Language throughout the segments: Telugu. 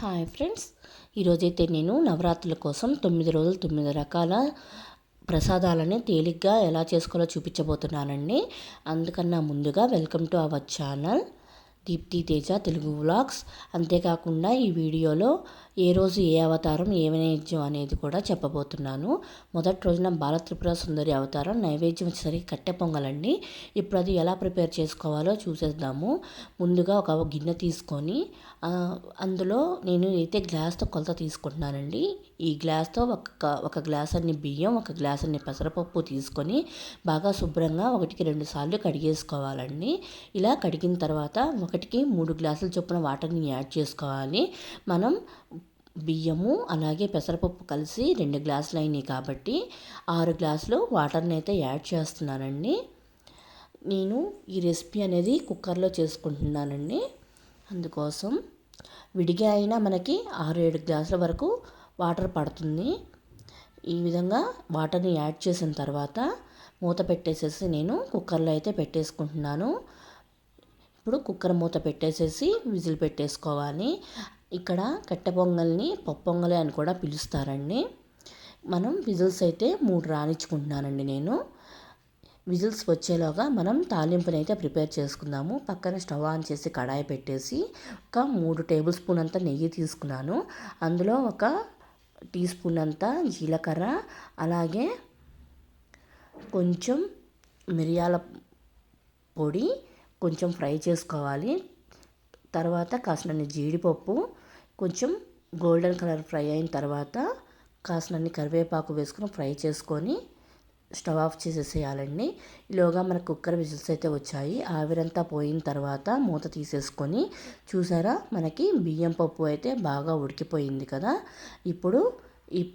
Hi friends. ఈరోజైతే నేను నవరాత్రుల కోసం తొమ్మిది రోజులు తొమ్మిది రకాల ప్రసాదాలని తేలిగ్గా ఎలా చేసుకోవాలో చూపించబోతున్నానండి. అందుకన్నా ముందుగా welcome to our channel Deepthi Teja Telugu vlogs. అంతేకాకుండా ఈ వీడియోలో ఏ రోజు ఏ అవతారం ఏ నైవేద్యం అనేది కూడా చెప్పబోతున్నాను. మొదటి రోజున బాలత్రిపుర సుందరి అవతారం నైవేద్యం వచ్చేసరికి కట్టె పొంగలండి. ఇప్పుడు అది ఎలా ప్రిపేర్ చేసుకోవాలో చూసేద్దాము. ముందుగా ఒక గిన్నె తీసుకొని అందులో నేను అయితే గ్లాస్తో కొలత తీసుకుంటున్నానండి ఈ గ్లాస్తో ఒక ఒక గ్లాస్ అన్ని బియ్యం ఒక గ్లాస్ అన్ని పెసరపప్పు తీసుకొని బాగా శుభ్రంగా ఒకటికి రెండు సార్లు కడిగేసుకోవాలండి. ఇలా కడిగిన తర్వాత ఒకటికి మూడు గ్లాసుల చొప్పున వాటర్ని యాడ్ చేసుకోవాలి. మనం బియ్యము అలాగే పెసరపప్పు కలిసి రెండు గ్లాసులు అయినాయి కాబట్టి ఆరు గ్లాసులు వాటర్ని అయితే యాడ్ చేస్తున్నానండి. నేను ఈ రెసిపీ అనేది కుక్కర్లో చేసుకుంటున్నానండి. అందుకోసం విడిగా అయినా మనకి ఆరు ఏడు గ్లాసుల వరకు వాటర్ పడుతుంది. ఈ విధంగా వాటర్ని యాడ్ చేసిన తర్వాత మూత పెట్టేసేసి నేను కుక్కర్లో అయితే పెట్టేసుకుంటున్నాను. ఇప్పుడు కుక్కర్ మూత పెట్టేసేసి విజిల్ పెట్టేసుకోవాలి. ఇక్కడ కట్టె పొంగల్ని పప్పు అని కూడా పిలుస్తారండి. మనం విజిల్స్ అయితే మూడు రానిచ్చుకుంటున్నానండి నేను. విజిల్స్ వచ్చేలాగా మనం తాలింపునైతే ప్రిపేర్ చేసుకుందాము. పక్కన స్టవ్ ఆన్ చేసి కడాయి పెట్టేసి ఒక మూడు టేబుల్ స్పూన్ అంతా నెయ్యి తీసుకున్నాను. అందులో ఒక టీ స్పూన్ అంతా జీలకర్ర అలాగే కొంచెం మిరియాల పొడి కొంచెం ఫ్రై చేసుకోవాలి. తర్వాత కాసినన్ని జీడిపప్పు కొంచెం గోల్డెన్ కలర్ ఫ్రై అయిన తర్వాత కాసినన్ని కరివేపాకు వేసుకొని ఫ్రై చేసుకొని స్టవ్ ఆఫ్ చేసేసేయాలండి. ఈలోగా మన కుక్కర్ విజిల్స్ అయితే వచ్చాయి. ఆవిరంతా పోయిన తర్వాత మూత తీసేసుకొని చూసారా? మనకి బియ్యం పప్పు అయితే బాగా ఉడికిపోయింది కదా? ఇప్పుడు ఈ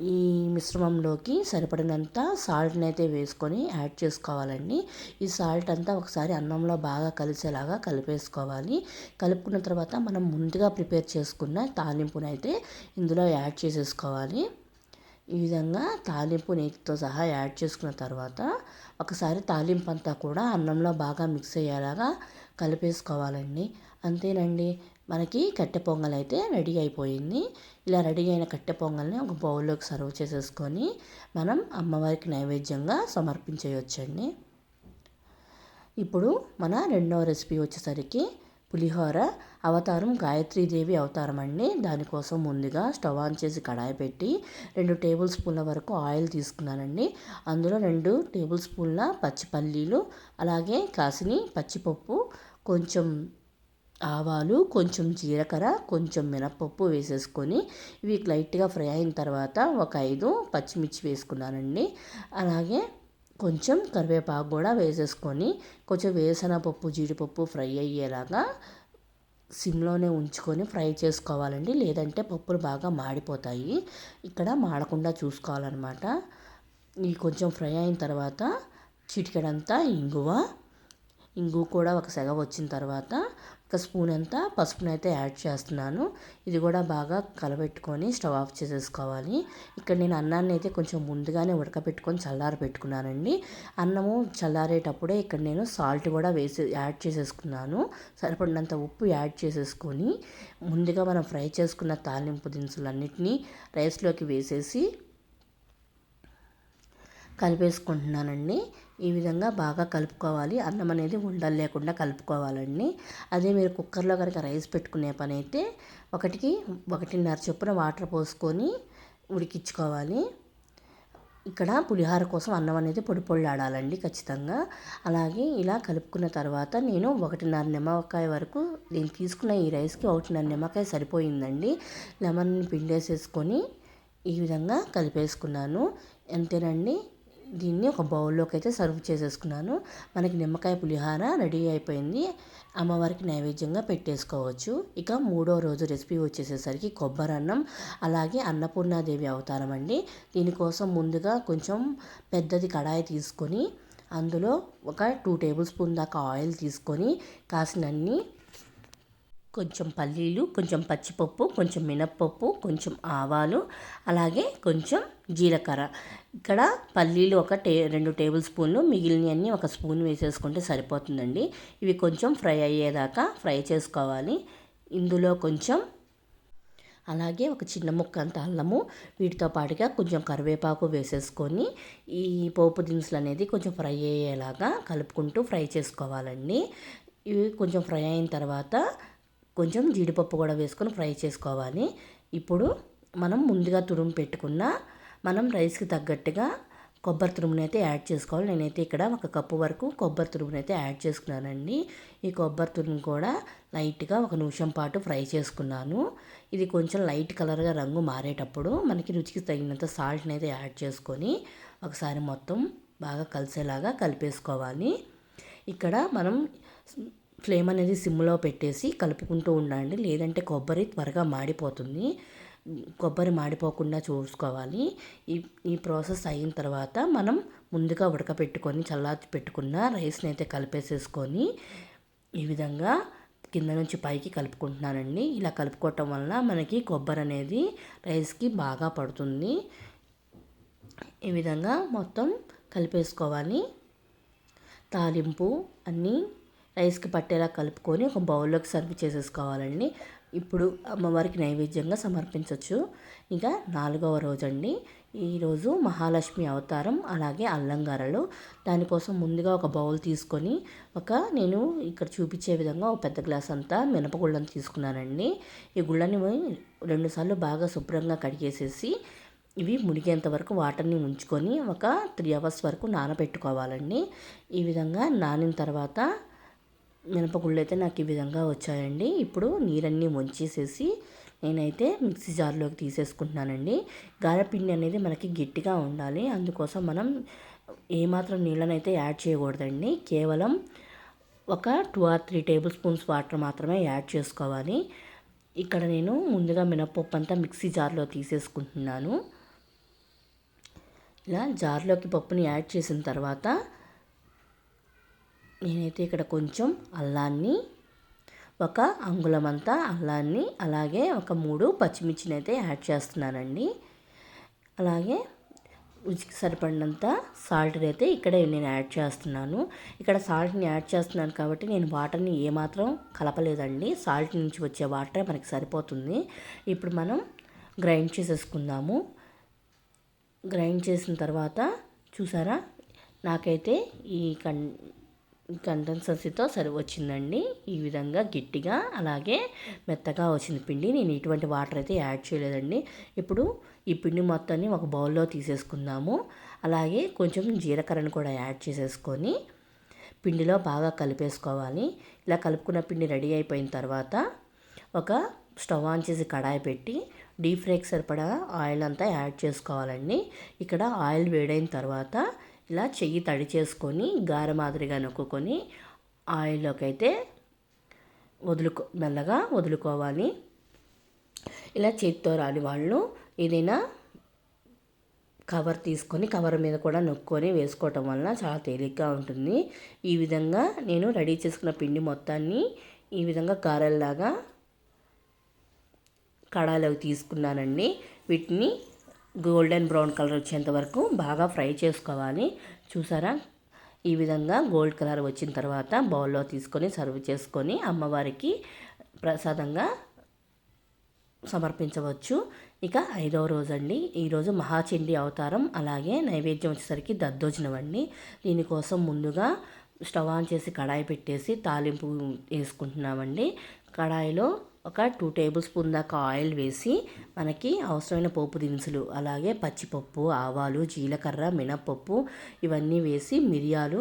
ఈ మిశ్రమంలోకి సరిపడినంత సాల్ట్ని అయితే వేసుకొని యాడ్ చేసుకోవాలండి. ఈ సాల్ట్ అంతా ఒకసారి అన్నంలో బాగా కలిసేలాగా కలిపేసుకోవాలి. కలుపుకున్న తర్వాత మనం ముందుగా ప్రిపేర్ చేసుకున్న తాలింపునైతే అయితే ఇందులో యాడ్ చేసేసుకోవాలి. ఈ విధంగా తాలింపు నీటితో సహా యాడ్ చేసుకున్న తర్వాత ఒకసారి తాలింపు అంతా కూడా అన్నంలో బాగా మిక్స్ అయ్యేలాగా కలిపేసుకోవాలండి. అంతేనండి. మనకి కట్టె పొంగల్ అయితే రెడీ అయిపోయింది. ఇలా రెడీ అయిన కట్టె పొంగల్ని ఒక బౌల్లోకి సర్వ్ చేసేసుకొని మనం అమ్మవారికి నైవేద్యంగా సమర్పించేయొచ్చండి. ఇప్పుడు మన రెండవ రెసిపీ వచ్చేసరికి పులిహోర అవతారం గాయత్రీదేవి అవతారం అండి. దానికోసం ముందుగా స్టవ్ ఆన్ చేసి కడాయి పెట్టి రెండు టేబుల్ స్పూన్ల వరకు ఆయిల్ తీసుకున్నానండి. అందులో రెండు టేబుల్ స్పూన్ల పచ్చి పల్లీలు అలాగే కాసిని పచ్చిపప్పు కొంచెం ఆవాలు కొంచెం జీలకర్ర కొంచెం మినప్పప్పు వేసేసుకొని ఇవి లైట్గా ఫ్రై అయిన తర్వాత ఒక ఐదు పచ్చిమిర్చి వేసుకున్నానండి. అలాగే కొంచెం కరివేపాకు కూడా వేసేసుకొని కొంచెం వేసనపప్పు జీడిపప్పు ఫ్రై అయ్యేలాగా సిమ్లోనే ఉంచుకొని ఫ్రై చేసుకోవాలండి. లేదంటే పప్పులు బాగా మాడిపోతాయి. ఇక్కడ మాడకుండా చూసుకోవాలన్నమాట. ఈ కొంచెం ఫ్రై అయిన తర్వాత చిటికెడంతా ఇంగువ. ఇంగు కూడా ఒక సెగ వచ్చిన తర్వాత ఒక స్పూన్ అంతా పసుపునైతే అయితే యాడ్ చేస్తున్నాను. ఇది కూడా బాగా కలబెట్టుకొని స్టవ్ ఆఫ్ చేసేసుకోవాలి. ఇక్కడ నేను అన్నాన్ని అయితే కొంచెం ముందుగానే ఉడకబెట్టుకొని చల్లారి పెట్టుకున్నానండి. అన్నము చల్లారేటప్పుడే ఇక్కడ నేను సాల్ట్ కూడా వేసి యాడ్ చేసేసుకున్నాను. సరిపడినంత ఉప్పు యాడ్ చేసేసుకొని ముందుగా మనం ఫ్రై చేసుకున్న తాలింపు దినుసులన్నిటినీ రైస్లోకి వేసేసి కలిపేసుకుంటున్నానండి. ఈ విధంగా బాగా కలుపుకోవాలి. అన్నం అనేది ఉండలు లేకుండా కలుపుకోవాలండి. అదే మీరు కుక్కర్లో కనుక రైస్ పెట్టుకునే పని అయితే ఒకటికి ఒకటిన్నర చొప్పున వాటర్ పోసుకొని ఉడికించుకోవాలి. ఇక్కడ పులిహార కోసం అన్నం అనేది పొడి పొళ్ళాడాలండి ఖచ్చితంగా. అలాగే ఇలా కలుపుకున్న తర్వాత నేను ఒకటిన్నర నిమ్మకాయ వరకు నేను తీసుకున్న ఈ రైస్కి ఒకటిన్నర నిమ్మకాయ సరిపోయిందండి. లెమన్ని పిండేసేసుకొని ఈ విధంగా కలిపేసుకున్నాను. అంతేనండి? దీన్ని ఒక బౌల్లోకి అయితే సర్వ్ చేసేసుకున్నాను. మనకి నిమ్మకాయ పులిహార రెడీ అయిపోయింది. అమ్మవారికి నైవేద్యంగా పెట్టేసుకోవచ్చు. ఇక మూడో రోజు రెసిపీ వచ్చేసేసరికి కొబ్బరి అన్నం అలాగే అన్నపూర్ణాదేవి అవతారం అండి. దీనికోసం ముందుగా కొంచెం పెద్దది కడాయి తీసుకొని అందులో ఒక టూ టేబుల్ స్పూన్ దాకా ఆయిల్ తీసుకొని కాసినన్ని కొంచెం పల్లీలు కొంచెం పచ్చిపప్పు కొంచెం మినప్పప్పు కొంచెం ఆవాలు అలాగే కొంచెం జీలకర్ర. ఇక్కడ పల్లీలు ఒక టే రెండు టేబుల్ స్పూన్లు మిగిలినవన్నీ ఒక స్పూన్ వేసేసుకుంటే సరిపోతుందండి. ఇవి కొంచెం ఫ్రై అయ్యేదాకా ఫ్రై చేసుకోవాలి. ఇందులో కొంచెం అలాగే ఒక చిన్న ముక్క అంత అల్లము వీటితో పాటుగా కొంచెం కరివేపాకు వేసేసుకొని ఈ పోపు దినుసులు అనేది కొంచెం ఫ్రై అయ్యేలాగా కలుపుకుంటూ ఫ్రై చేసుకోవాలండి. ఇవి కొంచెం ఫ్రై అయిన తర్వాత కొంచెం జీడిపప్పు కూడా వేసుకొని ఫ్రై చేసుకోవాలి. ఇప్పుడు మనం ముందుగా తురుము పెట్టుకున్న మనం రైస్కి తగ్గట్టుగా కొబ్బరి తురుముని అయితే యాడ్ చేసుకోవాలి. నేనైతే ఇక్కడ ఒక కప్పు వరకు కొబ్బరి తురుముని అయితే యాడ్ చేసుకున్నానండి. ఈ కొబ్బరి తురుము కూడా లైట్గా ఒక నిమిషం పాటు ఫ్రై చేసుకున్నాను. ఇది కొంచెం లైట్ కలర్గా రంగు మారేటప్పుడు మనకి రుచికి తగినంత సాల్ట్ని అయితే యాడ్ చేసుకొని ఒకసారి మొత్తం బాగా కలిసేలాగా కలిపేసుకోవాలి. ఇక్కడ మనం ఫ్లేమ్ అనేది సిమ్లో పెట్టేసి కలుపుకుంటూ ఉండండి. లేదంటే కొబ్బరి త్వరగా మాడిపోతుంది. కొబ్బరి మాడిపోకుండా చూసుకోవాలి. ఈ ఈ ప్రాసెస్ అయిన తర్వాత మనం ముందుగా ఉడకపెట్టుకొని చల్లార్చి పెట్టుకున్న రైస్ని అయితే కలిపేసేసుకొని ఈ విధంగా కింద నుంచి పైకి కలుపుకుంటున్నానండి. ఇలా కలుపుకోవటం వల్ల మనకి కొబ్బరి అనేది రైస్కి బాగా పడుతుంది. ఈ విధంగా మొత్తం కలిపేసుకోవాలి. తాలింపు అన్నీ రైస్కి పట్టేలా కలుపుకొని ఒక బౌల్లోకి సర్వ్ చేసేసుకోవాలండి. ఇప్పుడు అమ్మవారికి నైవేద్యంగా సమర్పించవచ్చు ఇంకా నాలుగవ రోజు అండి ఈరోజు మహాలక్ష్మి అవతారం అలాగే అల్లంగారలు. దానికోసం ముందుగా ఒక బౌల్ తీసుకొని ఒక నేను ఇక్కడ చూపించే విధంగా ఒక పెద్ద గ్లాస్ అంతా మినపగుళ్ళని తీసుకున్నానండి. ఈ గుళ్ళని రెండుసార్లు బాగా శుభ్రంగా కడిగేసేసి ఇవి మునిగేంత వరకు వాటర్ని ఉంచుకొని ఒక త్రీ అవర్స్ వరకు నానబెట్టుకోవాలండి. ఈ విధంగా నానిన తర్వాత మినపగుళ్ళు అయితే నాకు ఈ విధంగా వచ్చాయండి. ఇప్పుడు నీరన్నీ వంచేసేసి నేనైతే మిక్సీ జార్లోకి తీసేసుకుంటున్నానండి. గారెపిండి అనేది మనకి గట్టిగా ఉండాలి. అందుకోసం మనం ఏమాత్రం నీళ్ళనైతే యాడ్ చేయకూడదండి. కేవలం ఒక two or three tablespoons water మాత్రమే యాడ్ చేసుకోవాలి. ఇక్కడ నేను ముందుగా మినపప్పు అంతా మిక్సీ జార్లో తీసేసుకుంటున్నాను. ఇలా జార్లోకి పప్పుని యాడ్ చేసిన తర్వాత నేనైతే ఇక్కడ కొంచెం అల్లాన్ని ఒక అంగుళం అంతా అల్లాన్ని అలాగే ఒక మూడు పచ్చిమిర్చిని అయితే యాడ్ చేస్తున్నానండి. అలాగే రుచికి సరిపడినంత సాల్ట్ని అయితే ఇక్కడే నేను యాడ్ చేస్తున్నాను. ఇక్కడ సాల్ట్ని యాడ్ చేస్తున్నాను కాబట్టి నేను వాటర్ని ఏమాత్రం కలపలేదండి. సాల్ట్ నుంచి వచ్చే వాటరే మనకి సరిపోతుంది. ఇప్పుడు మనం గ్రైండ్ చేసేసుకుందాము. గ్రైండ్ చేసిన తర్వాత చూసారా? నాకైతే ఈ కన్ కంటెన్సెన్సీతో సరి వచ్చిందండి. ఈ విధంగా గట్టిగా అలాగే మెత్తగా వచ్చింది పిండి నేను ఇటువంటి వాటర్ అయితే యాడ్ చేయలేదండి. ఇప్పుడు ఈ పిండి మొత్తాన్ని ఒక బౌల్లో తీసేసుకుందాము. అలాగే కొంచెం జీలకర్రను కూడా యాడ్ చేసేసుకొని పిండిలో బాగా కలిపేసుకోవాలి. ఇలా కలుపుకున్న పిండి రెడీ అయిపోయిన తర్వాత ఒక స్టవ్ ఆన్ చేసి కడాయి పెట్టి డీప్ ఫ్రైకి సరిపడా ఆయిల్ అంతా యాడ్ చేసుకోవాలండి. ఇక్కడ ఆయిల్ వేడైన తర్వాత ఇలా చెయ్యి తడి చేసుకొని గార మాదిరిగా నొక్కుకొని ఆయిల్లోకి అయితే వదులుకో మెల్లగా వదులుకోవాలి. ఇలా చేతితో రాని వాళ్ళు ఏదైనా కవర్ తీసుకొని కవర్ మీద కూడా నొక్కొని వేసుకోవటం వలన చాలా తేలిగ్గా ఉంటుంది. ఈ విధంగా నేను రెడీ చేసుకున్న పిండి మొత్తాన్ని ఈ విధంగా గారెల్లాగా కడాలోకి తీసుకున్నానండి. వీటిని గోల్డెన్ బ్రౌన్ కలర్ వచ్చేంత వరకు బాగా ఫ్రై చేసుకోవాలి. చూసారా? ఈ విధంగా గోల్డ్ కలర్ వచ్చిన తర్వాత బౌల్లో తీసుకొని సర్వ్ చేసుకొని అమ్మవారికి ప్రసాదంగా సమర్పించవచ్చు. ఇక ఐదవ రోజు అండి ఈరోజు మహాచండి అవతారం అలాగే నైవేద్యం వచ్చేసరికి దద్దోజనం అండి. దీనికోసం ముందుగా స్టవ్ ఆన్ చేసి కడాయి పెట్టేసి తాలింపు వేసుకుంటున్నామండి. కడాయిలో ఒక టూ టేబుల్ స్పూన్ దాకా ఆయిల్ వేసి మనకి అవసరమైన పోపు దినుసులు అలాగే పచ్చిపప్పు ఆవాలు జీలకర్ర మినప్పప్పు ఇవన్నీ వేసి మిరియాలు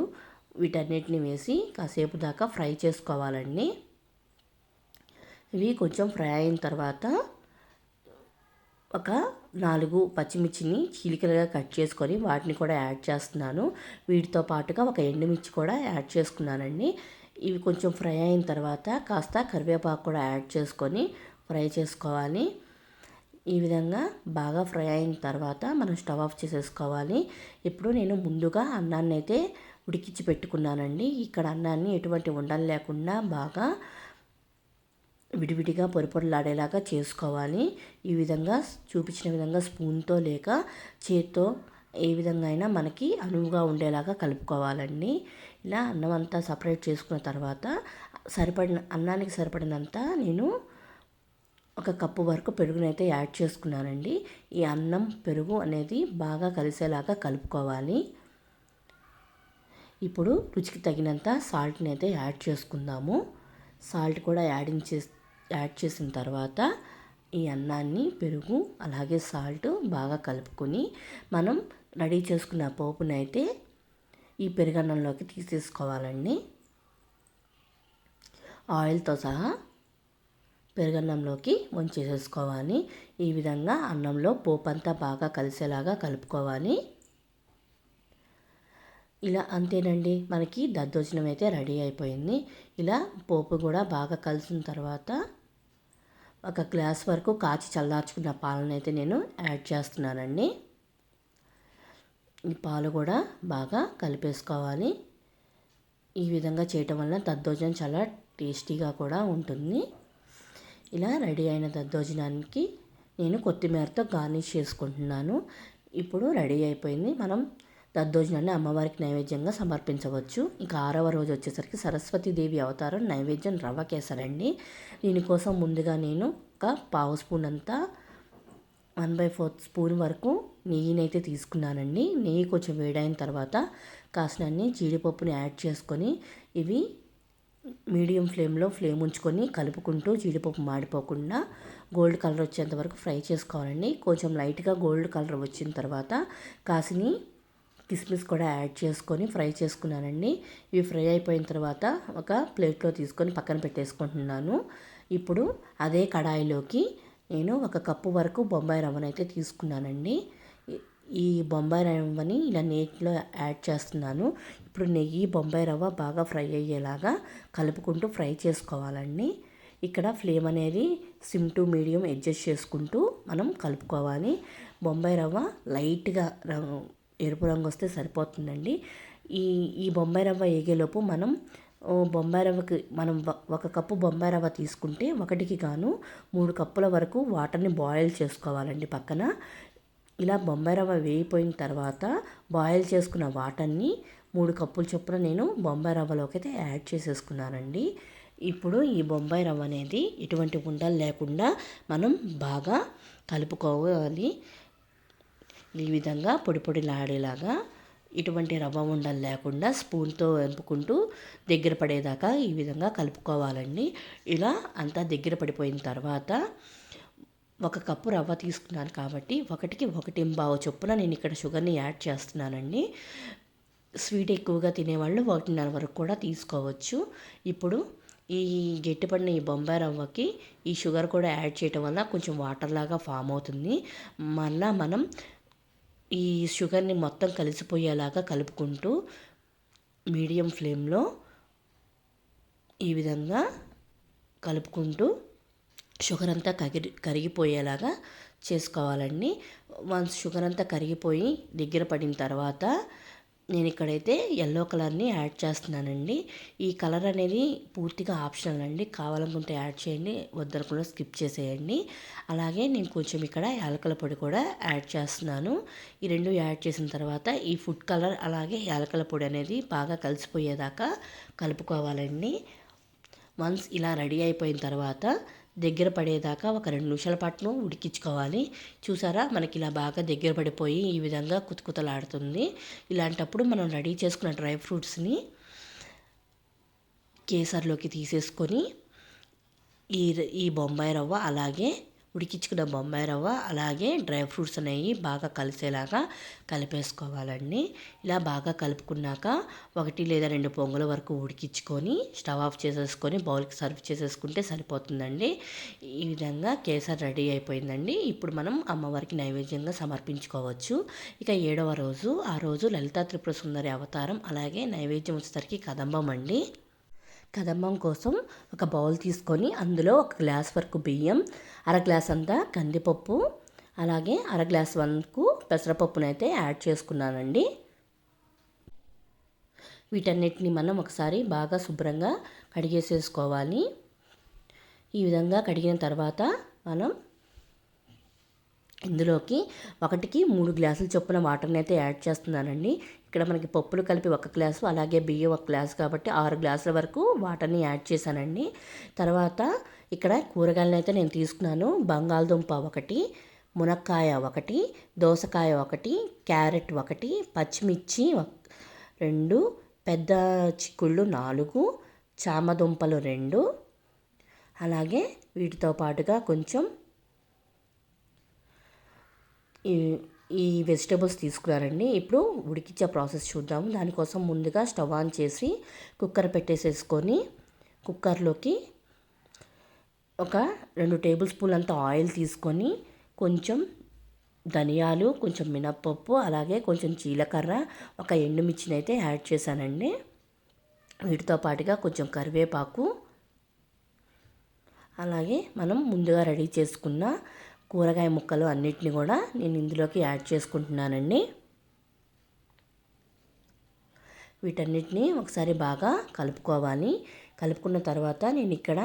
వీటన్నిటిని వేసి కాసేపు దాకా ఫ్రై చేసుకోవాలండి. ఇవి కొంచెం ఫ్రై అయిన తర్వాత ఒక నాలుగు పచ్చిమిర్చిని చీలికలుగా కట్ చేసుకొని వాటిని కూడా యాడ్ చేస్తున్నాను. వీటితో పాటుగా ఒక ఎండుమిర్చి కూడా యాడ్ చేసుకున్నానండి. ఇవి కొంచెం ఫ్రై అయిన తర్వాత కాస్త కరివేపాకు కూడా యాడ్ చేసుకొని ఫ్రై చేసుకోవాలి. ఈ విధంగా బాగా ఫ్రై అయిన తర్వాత మనం స్టవ్ ఆఫ్ చేసేసుకోవాలి. ఇప్పుడు నేను ముందుగా అన్నాన్ని అయితే ఉడికించి పెట్టుకున్నానండి. ఇక్కడ అన్నాన్ని ఎటువంటి ఉండలు లేకుండా బాగా విడివిడిగా పొరపొరలాడేలాగా చేసుకోవాలి. ఈ విధంగా చూపించిన విధంగా స్పూన్తో లేక చేత్తో ఏ విధంగా అయినా మనకి అనువుగా ఉండేలాగా కలుపుకోవాలండి. ఇలా అన్నం అంతా సపరేట్ చేసుకున్న తర్వాత సరిపడిన అన్నానికి సరిపడినంత నేను ఒక కప్పు వరకు పెరుగునైతే యాడ్ చేసుకున్నానండి. ఈ అన్నం పెరుగు అనేది బాగా కలిసేలాగా కలుపుకోవాలి. ఇప్పుడు రుచికి తగినంత సాల్ట్ని అయితే యాడ్ చేసుకుందాము. సాల్ట్ కూడా యాడ్ చేసి యాడ్ చేసిన తర్వాత ఈ అన్నాన్ని పెరుగు అలాగే సాల్ట్ బాగా కలుపుకొని మనం రెడీ చేసుకున్న పోపునైతే ఈ పెరుగన్నంలోకి తీసేసుకోవాలండి. ఆయిల్తో సహా పెరుగన్నంలోకి వంచేసేసుకోవాలి ఈ విధంగా అన్నంలో పోపు అంతా బాగా కలిసేలాగా కలుపుకోవాలి. ఇలా అంతేనండి. మనకి దద్దోజనం అయితే రెడీ అయిపోయింది. ఇలా పోపు కూడా బాగా కలిసిన తర్వాత ఒక గ్లాస్ వరకు కాచి చల్లార్చుకున్న పాలనైతే నేను యాడ్ చేస్తున్నానండి. ఈ పాలు కూడా బాగా కలిపేసుకోవాలి. ఈ విధంగా చేయటం వల్ల దద్దోజనం చాలా టేస్టీగా కూడా ఉంటుంది. ఇలా రెడీ అయిన దద్దోజనానికి నేను కొత్తిమీరతో గార్నిష్ చేసుకుంటున్నాను. ఇప్పుడు రెడీ అయిపోయింది. మనం దద్దోజనాన్ని అమ్మవారికి నైవేద్యంగా సమర్పించవచ్చు. ఇంకా ఆరవ రోజు వచ్చేసరికి సరస్వతీదేవి అవతారం నైవేద్యం రవ్వ కేసరండి. దీనికోసం ముందుగా నేను ఒక పావు స్పూన్ అంతా వన్ బై ఫోర్త్ స్పూన్ వరకు నెయ్యినైతే తీసుకున్నానండి. నెయ్యి కొంచెం వేడైన తర్వాత కాసినన్ని జీడిపప్పుని యాడ్ చేసుకొని ఇవి మీడియం ఫ్లేమ్లో ఫ్లేమ్ ఉంచుకొని కలుపుకుంటూ జీడిపప్పు మాడిపోకుండా గోల్డ్ కలర్ వచ్చేంత వరకు ఫ్రై చేసుకోవాలండి. కొంచెం లైట్గా గోల్డ్ కలర్ వచ్చిన తర్వాత కాసిని కిస్మిస్ కూడా యాడ్ చేసుకొని ఫ్రై చేసుకున్నానండి. ఇవి ఫ్రై అయిపోయిన తర్వాత ఒక ప్లేట్లో తీసుకొని పక్కన పెట్టేసుకుంటున్నాను. ఇప్పుడు అదే కడాయిలోకి నేను ఒక కప్పు వరకు బొంబాయి రవ్వనైతే తీసుకున్నానండి. ఈ బొంబాయి రవ్వని ఇలా నీటిలో యాడ్ చేస్తున్నాను. ఇప్పుడు నెయ్యి బొంబాయి రవ్వ బాగా ఫ్రై అయ్యేలాగా కలుపుకుంటూ ఫ్రై చేసుకోవాలండి. ఇక్కడ ఫ్లేమ్ అనేది సిమ్ టు మీడియం అడ్జస్ట్ చేసుకుంటూ మనం కలుపుకోవాలి. బొంబాయి రవ్వ లైట్గా ఎరుపు రంగు వస్తే సరిపోతుందండి. ఈ ఈ బొంబాయి రవ్వ ఏగేలోపు మనం బొంబాయి రవ్వకి మనం ఒక కప్పు బొంబాయి రవ్వ తీసుకుంటే ఒకటికి గాను మూడు కప్పుల వరకు వాటర్ని బాయిల్ చేసుకోవాలండి పక్కన. ఇలా బొంబాయి రవ్వ వేయిపోయిన తర్వాత బాయిల్ చేసుకున్న వాటర్ని మూడు కప్పుల చొప్పున నేను బొంబాయి రవ్వలోకి అయితే యాడ్ చేసేసుకున్నానండి. ఇప్పుడు ఈ బొంబాయి రవ్వ అనేది ఎటువంటి ఉండలు లేకుండా మనం బాగా కలుపుకోవాలి. ఈ విధంగా పొడి పొడిలాడేలాగా ఇటువంటి రవ్వ ఉండలు లేకుండా స్పూన్తో వెంపుకుంటూ దగ్గర పడేదాకా ఈ విధంగా కలుపుకోవాలండి. ఇలా అంతా దగ్గర పడిపోయిన తర్వాత ఒక కప్పు రవ్వ తీసుకున్నాను కాబట్టి ఒకటికి ఒకటి బావ చొప్పున నేను ఇక్కడ షుగర్ని యాడ్ చేస్తున్నానండి. స్వీట్ ఎక్కువగా తినేవాళ్ళు ఒకటిన్నర వరకు కూడా తీసుకోవచ్చు. ఇప్పుడు ఈ గట్టిపడిన ఈ బొంబాయి రవ్వకి ఈ షుగర్ కూడా యాడ్ చేయటం వల్ల కొంచెం వాటర్ లాగా ఫామ్ అవుతుంది. మళ్ళీ మనం ఈ షుగర్ని మొత్తం కలిసిపోయేలాగా కలుపుకుంటూ మీడియం ఫ్లేమ్లో ఈ విధంగా కలుపుకుంటూ షుగర్ అంతా కగిరి కరిగిపోయేలాగా చేసుకోవాలండి. వన్స్ షుగర్ అంతా కరిగిపోయి దగ్గర పడిన తర్వాత నేను ఇక్కడైతే ఎల్లో కలర్ని యాడ్ చేస్తున్నానండి. ఈ కలర్ అనేది పూర్తిగా ఆప్షనల్ అండి. కావాలనుకుంటే యాడ్ చేయండి వద్దనుకుంటే స్కిప్ చేసేయండి. అలాగే నేను కొంచెం ఇక్కడ యాలకల పొడి కూడా యాడ్ చేస్తున్నాను. ఈ రెండు యాడ్ చేసిన తర్వాత ఈ ఫుడ్ కలర్ అలాగే యాలకల పొడి అనేది బాగా కలిసిపోయేదాకా కలుపుకోవాలండి. వన్స్ ఇలా రెడీ అయిపోయిన తర్వాత దగ్గర పడేదాకా ఒక రెండు నిమిషాల పాటు ఉడికించుకోవాలి. చూసారా? మనకి ఇలా బాగా దగ్గర పడిపోయి ఈ విధంగా కుతకుతలాడుతుంది. ఇలాంటప్పుడు మనం రెడీ చేసుకున్న డ్రై ఫ్రూట్స్ని కేసర్లోకి తీసేసుకొని ఈ ఈ బొంబాయి రవ్వ అలాగే ఉడికించుకున్న బొంబాయి రవ్వ అలాగే డ్రై ఫ్రూట్స్ అనేవి బాగా కలిసేలాగా కలిపేసుకోవాలండి. ఇలా బాగా కలుపుకున్నాక ఒకటి లేదా రెండు పొంగుల వరకు ఉడికించుకొని స్టవ్ ఆఫ్ చేసేసుకొని బౌల్కి సర్వ్ చేసేసుకుంటే సరిపోతుందండి. ఈ విధంగా కేసర్ రెడీ అయిపోయిందండి. ఇప్పుడు మనం అమ్మవారికి నైవేద్యంగా సమర్పించుకోవచ్చు. ఇక ఏడవ రోజు ఆ రోజు లలితా త్రిపుర సుందరి అవతారం అలాగే నైవేద్యం వచ్చేసరికి కదంబం అండి. కదంబం కోసం ఒక బౌల్ తీసుకొని అందులో ఒక గ్లాస్ వరకు బియ్యం అర గ్లాస్ అంతా కందిపప్పు అలాగే అర గ్లాస్ వరకు పెసరపప్పునైతే యాడ్ చేసుకున్నానండి. వీటన్నిటిని మనం ఒకసారి బాగా శుభ్రంగా కడిగేసేసుకోవాలి. ఈ విధంగా కడిగిన తర్వాత మనం ఇందులోకి ఒకటికి మూడు గ్లాసుల చొప్పున వాటర్ని అయితే యాడ్ చేస్తున్నానండి. ఇక్కడ మనకి పప్పులు కలిపి ఒక గ్లాసు అలాగే బియ్యం ఒక గ్లాసు కాబట్టి ఆరు గ్లాసుల వరకు వాటర్ని యాడ్ చేశానండి. తర్వాత ఇక్కడ కూరగాయలను అయితే నేను తీసుకున్నాను. బంగాళదుంప ఒకటి మునక్కాయ ఒకటి దోసకాయ ఒకటి క్యారెట్ ఒకటి పచ్చిమిర్చి రెండు పెద్ద చిక్కుళ్ళు నాలుగు చామదుంపలు రెండు. అలాగే వీటితో పాటుగా కొంచెం ఈ ఈ వెజిటేబుల్స్ తీసుకున్నారండి ఇప్పుడు ఉడికించే ప్రాసెస్ చూద్దాము. దానికోసం ముందుగా స్టవ్ ఆన్ చేసి కుక్కర్ పెట్టేసేసుకొని కుక్కర్లోకి ఒక రెండు టేబుల్ స్పూన్ అంత ఆయిల్ తీసుకొని కొంచెం ధనియాలు కొంచెం మినప్పప్పు అలాగే కొంచెం జీలకర్ర ఒక ఎండుమిర్చిని అయితే యాడ్ చేశానండి. వీటితో పాటుగా కొంచెం కరివేపాకు. అలాగే మనం ముందుగా రెడీ చేసుకున్న కూరగాయ ముక్కలు అన్నిటిని కూడా నేను ఇందులోకి యాడ్ చేసుకుంటున్నానండి. వీటన్నిటిని ఒకసారి బాగా కలుపుకోవాలి. కలుపుకున్న తర్వాత నేను ఇక్కడ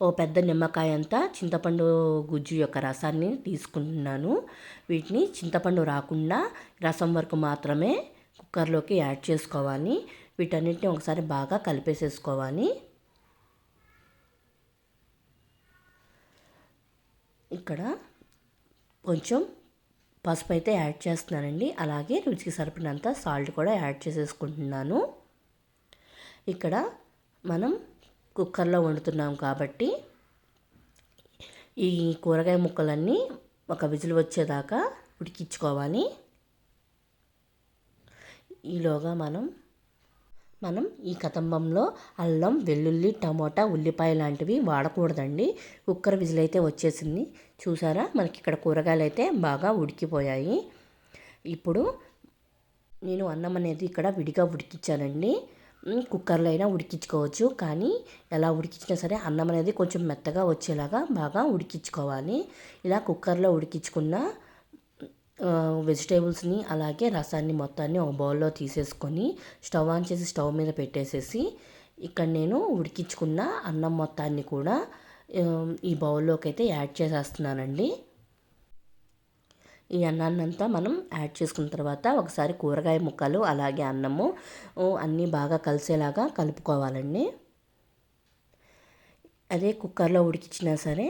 ఓ పెద్ద నిమ్మకాయ అంతా చింతపండు గుజ్జు యొక్క రసాన్ని తీసుకుంటున్నాను. వీటిని చింతపండు రాకుండా రసం వరకు మాత్రమే కుక్కర్లోకి యాడ్ చేసుకోవాలి. వీటన్నిటిని ఒకసారి బాగా కలిపేసేసుకోవాలి. ఇక్కడ కొంచెం పసుపు అయితే యాడ్ చేస్తున్నానండి. అలాగే రుచికి సరిపడినంత సాల్ట్ కూడా యాడ్ చేసేసుకుంటున్నాను. ఇక్కడ మనం కుక్కర్లో వండుతున్నాం కాబట్టి ఈ కూరగాయ ముక్కలన్నీ ఒక విజిల్ వచ్చేదాకా ఉడికించుకోవాలి. ఈలోగా మనం మనం ఈ కతంబంలో అల్లం వెల్లుల్లి టమోటా ఉల్లిపాయ లాంటివి వాడకూడదండి. కుక్కర్ విజిల్ అయితే వచ్చేసింది. చూసారా? మనకి ఇక్కడ కూరగాయలు అయితే బాగా ఉడికిపోయాయి. ఇప్పుడు నేను అన్నం అనేది ఇక్కడ విడిగా ఉడికించానండి. కుక్కర్లో అయినా ఉడికించుకోవచ్చు. కానీ ఎలా ఉడికించినా సరే అన్నం అనేది కొంచెం మెత్తగా వచ్చేలాగా బాగా ఉడికించుకోవాలి. ఇలా కుక్కర్లో ఉడికించుకున్న వెజిటేబుల్స్ని అలాగే రసాన్ని మొత్తాన్ని ఒక బౌల్లో తీసేసుకొని స్టవ్ ఆన్ చేసి స్టవ్ మీద పెట్టేసేసి ఇక్కడ నేను ఉడికించుకున్న అన్నం మొత్తాన్ని కూడా ఈ బౌల్లోకి అయితే యాడ్ చేసేస్తున్నానండి. ఈ అన్నాన్నంతా మనం యాడ్ చేసుకున్న తర్వాత ఒకసారి కూరగాయ ముక్కలు అలాగే అన్నము అన్నీ బాగా కలిసేలాగా కలుపుకోవాలండి. అదే కుక్కర్లో ఉడికించినా సరే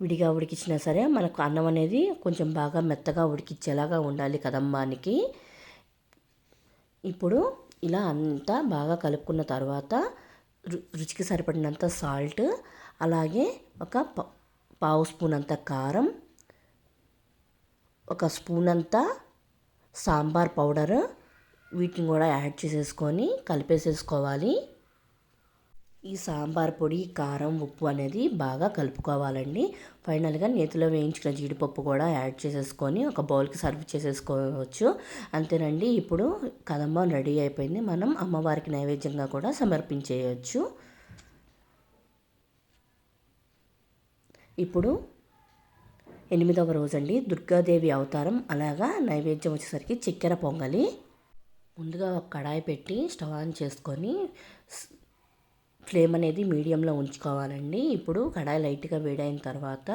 విడిగా ఉడికించినా సరే మనకు అన్నం అనేది కొంచెం బాగా మెత్తగా ఉడికించేలాగా ఉండాలి కదమ్మానికి ఇప్పుడు ఇలా అంతా బాగా కలుపుకున్న తర్వాత రుచికి సరిపడినంత సాల్ట్ అలాగే ఒక పావు స్పూన్ అంత కారం ఒక స్పూన్ అంతా సాంబార్ పౌడర్ వీటిని కూడా యాడ్ చేసేసుకొని కలిపేసేసుకోవాలి. ఈ సాంబార్ పొడి కారం ఉప్పు అనేది బాగా కలుపుకోవాలండి. ఫైనల్గా నేతిలో వేయించిన జీడిపప్పు కూడా యాడ్ చేసేసుకొని ఒక బౌల్కి సర్వ్ చేసేసుకోవచ్చు. అంతేనండి ఇప్పుడు కదంబం రెడీ అయిపోయింది. మనం అమ్మవారికి నైవేద్యంగా కూడా సమర్పించేయచ్చు. ఇప్పుడు ఎనిమిదవ రోజండి దుర్గాదేవి అవతారం. అలాగా నైవేద్యం వచ్చేసరికి చక్కెర పొంగలి. ముందుగా ఒక కడాయి పెట్టి స్టవ్ ఆన్ చేసుకొని ఫ్లేమ్ అనేది మీడియంలో ఉంచుకోవాలండి. ఇప్పుడు కడాయి లైట్గా వేడైన తర్వాత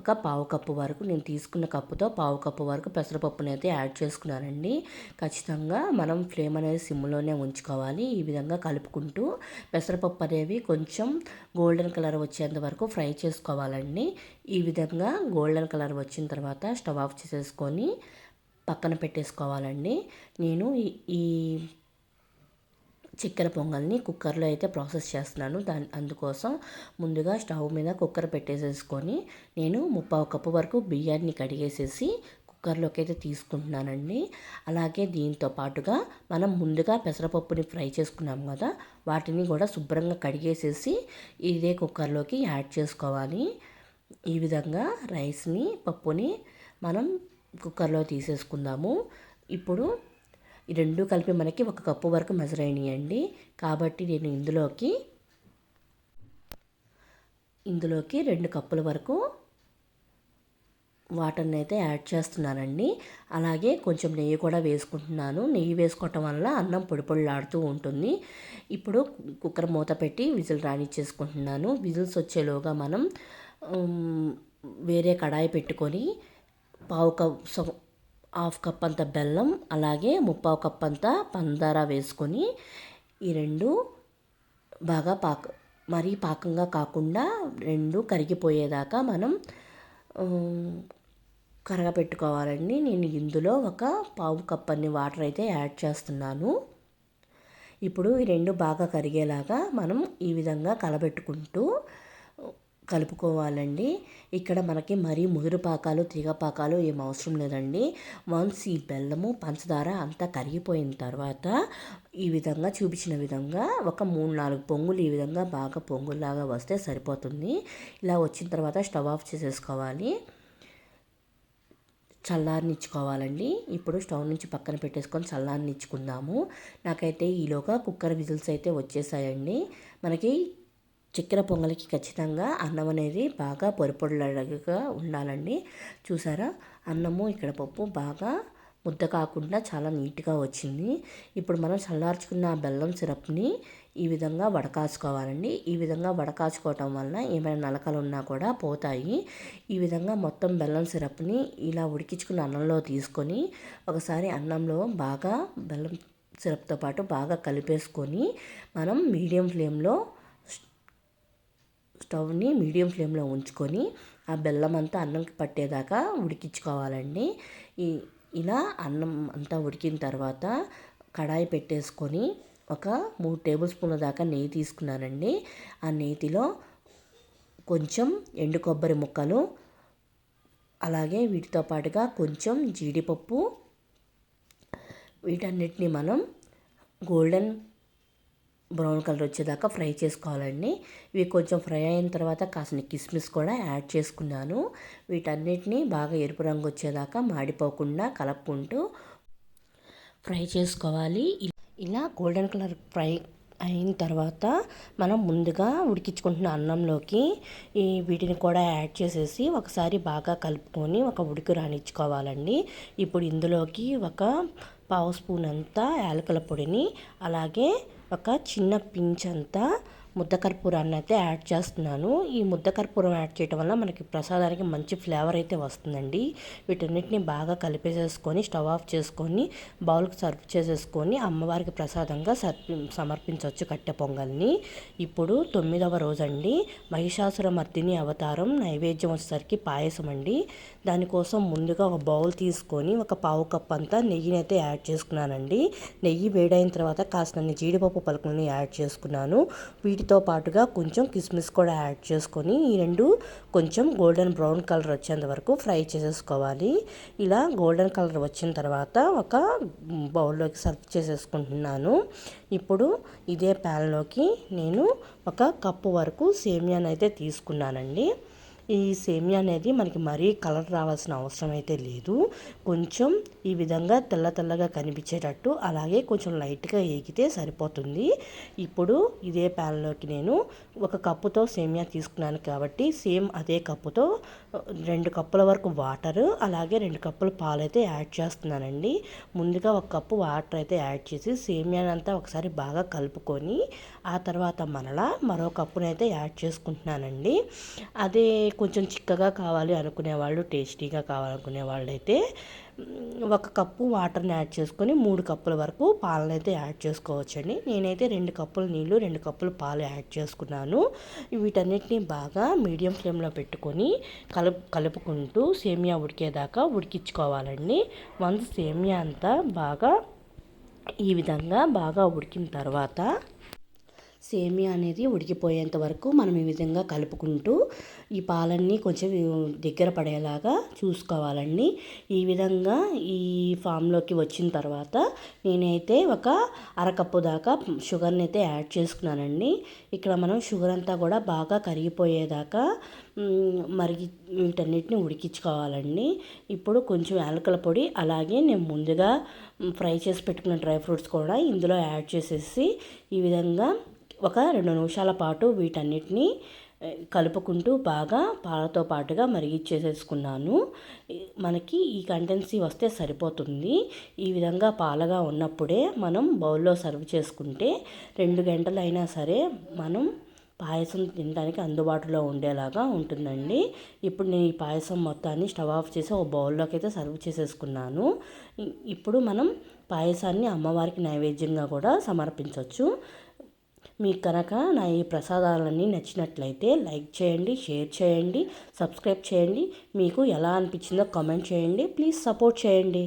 ఒక పావు కప్పు వరకు నేను తీసుకున్న కప్పుతో పావు కప్పు వరకు పెసరపప్పుని అయితే యాడ్ చేసుకున్నానండి. ఖచ్చితంగా మనం ఫ్లేమ్ అనేది సిమ్లోనే ఉంచుకోవాలి. ఈ విధంగా కలుపుకుంటూ పెసరపప్పు అనేవి కొంచెం గోల్డెన్ కలర్ వచ్చేంత వరకు ఫ్రై చేసుకోవాలండి. ఈ విధంగా గోల్డెన్ కలర్ వచ్చిన తర్వాత స్టవ్ ఆఫ్ చేసేసుకొని పక్కన పెట్టేసుకోవాలండి. నేను ఈ చక్కెర పొంగల్ని కుక్కర్లో అయితే ప్రాసెస్ చేస్తున్నాను. దాని అందుకోసం ముందుగా స్టవ్ మీద కుక్కర్ పెట్టేసేసుకొని నేను ముప్పావు కప్పు వరకు బియ్యాన్ని కడిగేసేసి కుక్కర్లోకి అయితే తీసుకుంటున్నానండి. అలాగే దీంతో పాటుగా మనం ముందుగా పెసరపప్పుని ఫ్రై చేసుకున్నాం కదా వాటిని కూడా శుభ్రంగా కడిగేసేసి ఇదే కుక్కర్లోకి యాడ్ చేసుకోవాలి. ఈ విధంగా రైస్ని పప్పుని మనం కుక్కర్లో తీసేసుకుందాము. ఇప్పుడు ఈ రెండు కలిపి మనకి ఒక కప్పు వరకు మెజర్ అయినాయండి కాబట్టి నేను ఇందులోకి ఇందులోకి రెండు కప్పుల వరకు వాటర్ని అయితే యాడ్ చేస్తున్నానండి. అలాగే కొంచెం నెయ్యి కూడా వేసుకుంటున్నాను. నెయ్యి వేసుకోవటం వల్ల అన్నం పొడిపొడిలాడుతూ ఉంటుంది. ఇప్పుడు కుక్కర్ మూత పెట్టి విజిల్ రాణిచ్చేసుకుంటున్నాను విజిల్స్ వచ్చేలోగా మనం వేరే కడాయి పెట్టుకొని పావు కప్ హాఫ్ కప్ అంత బెల్లం అలాగే ముప్పావు కప్ అంత పందార వేసుకొని ఈ రెండు బాగా పాక మరీ పాకంగా కాకుండా రెండు కరిగిపోయేదాకా మనం కరగపెట్టుకోవాలండి. నేను ఇందులో ఒక పావు కప్ అన్ని వాటర్ అయితే యాడ్ చేస్తున్నాను. ఇప్పుడు ఈ రెండు బాగా కరిగేలాగా మనం ఈ విధంగా కలబెట్టుకుంటూ కలుపుకోవాలండి. ఇక్కడ మనకి మరీ ముదురు పాకాలు తీగ పాకాలు ఏం అవసరం లేదండి. వన్స్ ఈ బెల్లము పంచదార అంతా కరిగిపోయిన తర్వాత ఈ విధంగా చూపించిన విధంగా ఒక మూడు నాలుగు పొంగులు ఈ విధంగా బాగా పొంగుల్లాగా వస్తే సరిపోతుంది. ఇలా వచ్చిన తర్వాత స్టవ్ ఆఫ్ చేసేసుకోవాలి. చల్లారనిచ్చుకోవాలండి. ఇప్పుడు స్టవ్ నుంచి పక్కన పెట్టేసుకొని చల్లారనిచ్చుకుందాము. నాకైతే ఈలోగా కుక్కర్ విజిల్స్ అయితే వచ్చేసాయండి. మనకి చక్కెర పొంగలికి ఖచ్చితంగా అన్నం అనేది బాగా పొరిపొడలాగా ఉండాలండి. చూసారా? అన్నము ఇక్కడ పప్పు బాగా ముద్ద కాకుండా చాలా నీట్గా వచ్చింది. ఇప్పుడు మనం చల్లార్చుకున్న బెల్లం సిరప్ని ఈ విధంగా వడకాచుకోవాలండి ఈ విధంగా వడకాచుకోవటం వల్ల ఏమైనా నలకలు ఉన్నా కూడా పోతాయి. ఈ విధంగా మొత్తం బెల్లం సిరప్ని ఇలా ఉడికించుకున్న అన్నంలో తీసుకొని ఒకసారి అన్నంలో బాగా బెల్లం సిరప్తో పాటు బాగా కలిపేసుకొని మనం మీడియం ఫ్లేమ్లో స్టవ్ని మీడియం ఫ్లేమ్లో ఉంచుకొని ఆ బెల్లం అంతా అన్నంకి పట్టేదాకా ఉడికించుకోవాలండి. ఈ ఇలా అన్నం అంతా ఉడికిన తర్వాత కడాయి పెట్టేసుకొని ఒక మూడు టేబుల్ స్పూన్ల దాకా నెయ్యి తీసుకున్నానండి. ఆ నెయ్యిలో కొంచెం ఎండు కొబ్బరి ముక్కలు అలాగే వీటితో పాటుగా కొంచెం జీడిపప్పు వీటన్నిటిని మనం గోల్డెన్ బ్రౌన్ కలర్ వచ్చేదాకా ఫ్రై చేసుకోవాలండి. ఇవి కొంచెం ఫ్రై అయిన తర్వాత కాసిన కిస్మిస్ కూడా యాడ్ చేసుకున్నాను. వీటన్నిటిని బాగా ఎరుపు రంగు వచ్చేదాకా మాడిపోకుండా కలుపుకుంటూ ఫ్రై చేసుకోవాలి. ఇలా గోల్డెన్ కలర్ ఫ్రై అయిన తర్వాత మనం ముందుగా ఉడికించుకుంటున్న అన్నంలోకి ఈ వీటిని కూడా యాడ్ చేసేసి ఒకసారి బాగా కలుపుకొని ఒక ఉడికి రానిచ్చుకోవాలండి. ఇప్పుడు ఇందులోకి ఒక పావు స్పూన్ అంతా యాలకుల పొడిని అలాగే ఒక చిన్న పించ్ అంతా ముద్ద కర్పూరాన్ని అయితే యాడ్ చేస్తున్నాను. ఈ ముద్ద కర్పూరం యాడ్ చేయడం వల్ల మనకి ప్రసాదానికి మంచి ఫ్లేవర్ అయితే వస్తుందండి. వీటన్నిటిని బాగా కలిపేసేసుకొని స్టవ్ ఆఫ్ చేసుకొని బౌల్కి సర్వ్ చేసేసుకొని అమ్మవారికి ప్రసాదంగా సర్పి సమర్పించవచ్చు కట్టె పొంగల్ని. ఇప్పుడు తొమ్మిదవ రోజండి. మహిషాసుర మర్దిని అవతారం నైవేద్యం వచ్చేసరికి పాయసం అండి. దానికోసం ముందుగా ఒక బౌల్ తీసుకొని ఒక పావు కప్ అంతా నెయ్యిని అయితే యాడ్ చేసుకున్నానండి. నెయ్యి వేడైన తర్వాత కాస్త జీడిపప్పు పలుకుని యాడ్ చేసుకున్నాను. వీటి వీటితో పాటుగా కొంచెం కిస్మిస్ కూడా యాడ్ చేసుకొని ఈ రెండు కొంచెం గోల్డెన్ బ్రౌన్ కలర్ వచ్చేంత వరకు ఫ్రై చేసేసుకోవాలి. ఇలా గోల్డెన్ కలర్ వచ్చిన తర్వాత ఒక బౌల్లోకి సర్వ్ చేసేసుకుంటున్నాను. ఇప్పుడు ఇదే ప్యాన్లోకి నేను ఒక కప్పు వరకు సేమియాని అయితే తీసుకున్నానండి. ఈ సేమియా అనేది మనకి మరీ కలర్ రావాల్సిన అవసరం అయితే లేదు. కొంచెం ఈ విధంగా తెల్ల తెల్లగా కనిపించేటట్టు అలాగే కొంచెం లైట్గా ఏగితే సరిపోతుంది. ఇప్పుడు ఇదే ప్యాన్లోకి నేను ఒక కప్పుతో సేమియా తీసుకున్నాను కాబట్టి సేమ్ అదే కప్పుతో రెండు కప్పుల వరకు వాటరు అలాగే రెండు కప్పుల పాలు అయితే యాడ్ చేస్తున్నానండి. ముందుగా ఒక కప్పు వాటర్ అయితే యాడ్ చేసి సేమియానంతా ఒకసారి బాగా కలుపుకొని ఆ తర్వాత మరలా మరో కప్పునైతే యాడ్ చేసుకుంటున్నానండి. అదే కొంచెం చిక్కగా కావాలి అనుకునే వాళ్ళు టేస్టీగా కావాలనుకునే వాళ్ళు అయితే ఒక కప్పు వాటర్ని యాడ్ చేసుకొని మూడు కప్పుల వరకు పాలను అయితే యాడ్ చేసుకోవచ్చండి. నేనైతే రెండు కప్పుల నీళ్ళు రెండు కప్పులు పాలు యాడ్ చేసుకున్నాను. వీటన్నిటిని బాగా మీడియం ఫ్లేమ్లో పెట్టుకొని కలుపు కలుపుకుంటూ సేమియా ఉడికేదాకా ఉడికించుకోవాలండి. వన్స్ సేమియా అంతా బాగా ఈ విధంగా బాగా ఉడికిన తర్వాత సేమియా అనేది ఉడికిపోయేంత వరకు మనం ఈ విధంగా కలుపుకుంటూ ఈ పాలన్నీ కొంచెం దగ్గర పడేలాగా చూసుకోవాలండి. ఈ విధంగా ఈ ఫామ్లోకి వచ్చిన తర్వాత నేనైతే ఒక అరకప్పు దాకా షుగర్ని అయితే యాడ్ చేసుకున్నానండి. ఇక్కడ మనం షుగర్ అంతా కూడా బాగా కరిగిపోయేదాకా మరిగి వీటన్నిటిని ఉడికించుకోవాలండి. ఇప్పుడు కొంచెం యాలకల పొడి అలాగే నేను ముందుగా ఫ్రై చేసి పెట్టుకున్న డ్రై ఫ్రూట్స్ కూడా ఇందులో యాడ్ చేసేసి ఈ విధంగా ఒక రెండు నిమిషాల పాటు వీటన్నిటిని కలుపుకుంటూ బాగా పాలతో పాటుగా మరిగిచ్చేసేసుకున్నాను. మనకి ఈ కంటెన్సీ వస్తే సరిపోతుంది. ఈ విధంగా పాలగా ఉన్నప్పుడే మనం బౌల్లో సర్వ్ చేసుకుంటే రెండు గంటలైనా సరే మనం పాయసం తినడానికి అందుబాటులో ఉండేలాగా ఉంటుందండి. ఇప్పుడు నేను ఈ పాయసం మొత్తాన్ని స్టవ్ ఆఫ్ చేసి ఒక బౌల్లోకి అయితే సర్వ్ చేసేసుకున్నాను. ఇప్పుడు మనం పాయసాన్ని అమ్మవారికి నైవేద్యంగా కూడా సమర్పించవచ్చు మీకు కనుక నా ఈ ప్రసాదాలన్నీ నచ్చినట్లయితే లైక్ చేయండి షేర్ చేయండి సబ్స్క్రైబ్ చేయండి. మీకు ఎలా అనిపించిందో కామెంట్ చేయండి. ప్లీజ్ సపోర్ట్ చేయండి.